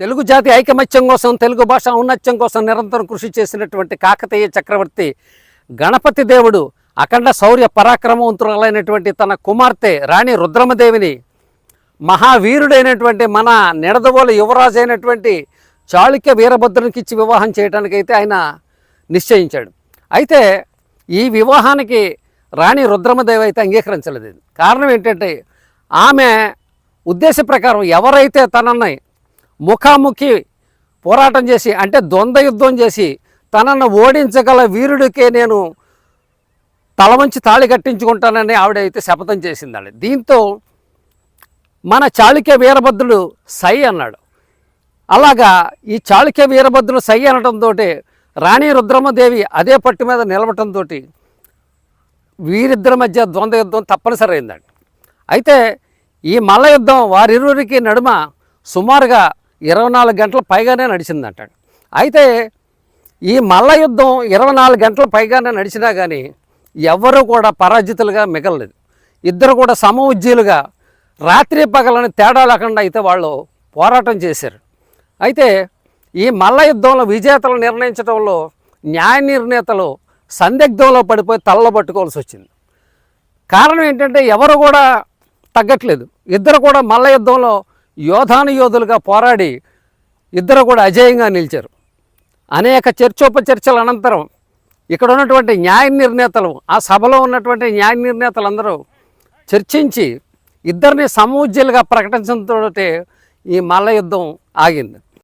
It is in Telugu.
తెలుగు జాతి ఐకమత్యం కోసం తెలుగు భాష ఔన్నత్యం కోసం నిరంతరం కృషి చేసినటువంటి కాకతీయ చక్రవర్తి గణపతి దేవుడు అఖండ శౌర్య పరాక్రమవంతురాలైనటువంటి తన కుమార్తె రాణి రుద్రమదేవిని మహావీరుడైనటువంటి మన నిడదవోలు యువరాజు అయినటువంటి చాళుక్య వీరభద్రునికి ఇచ్చి వివాహం చేయడానికైతే ఆయన నిశ్చయించాడు. అయితే ఈ వివాహానికి రాణి రుద్రమదేవి అయితే అంగీకరించలేదు. కారణం ఏంటంటే ఆమె ఉద్దేశ ప్రకారం ఎవరైతే తనని ముఖాముఖి పోరాటం చేసి అంటే ద్వంద్వ యుద్ధం చేసి తనను ఓడించగల వీరుడికే నేను తలవంచి తాళి కట్టించుకుంటానని ఆవిడ అయితే శపథం చేసిందండి. దీంతో మన చాళుక్య వీరభద్రుడు సై అన్నాడు. అలాగా ఈ చాళుక్య వీరభద్రుడు సై అనడంతో రాణి రుద్రమదేవి అదే పట్టు మీద నిలవటంతో వీరిద్దరి మధ్య ద్వంద్వ యుద్ధం తప్పనిసరి అయిందండి అయితే ఈ మల్ల యుద్ధం వారిరువురికి నడుమ సుమారుగా ఇరవై నాలుగు గంటల పైగానే నడిచిందంట అయితే ఈ మల్ల యుద్ధం ఇరవై నాలుగు గంటల పైగానే నడిచినా కానీ ఎవ్వరూ కూడా పరాజితులుగా మిగలలేదు. ఇద్దరు కూడా సమఉజ్జీలుగా రాత్రి పగలని తేడా లేకుండా అయితే వాళ్ళు పోరాటం చేశారు. అయితే ఈ మల్ల యుద్ధంలో విజేతలు నిర్ణయించడంలో న్యాయ నిర్ణేతలు సందిగ్ధంలో పడిపోయి తల్ల పట్టుకోవాల్సి వచ్చింది. కారణం ఏంటంటే ఎవరు కూడా తగ్గట్లేదు. ఇద్దరు కూడా మల్ల యుద్ధంలో యోధాను యోధులుగా పోరాడి ఇద్దరు కూడా అజేయంగా నిలిచారు. అనేక చర్చోపచర్చల అనంతరం ఇక్కడ ఉన్నటువంటి న్యాయ నిర్ణేతలు ఆ సభలో ఉన్నటువంటి న్యాయ నిర్ణేతలందరూ చర్చించి ఇద్దరిని సమూజ్యులుగా ప్రకటించడంతో ఈ మల్ల యుద్ధం ఆగింది.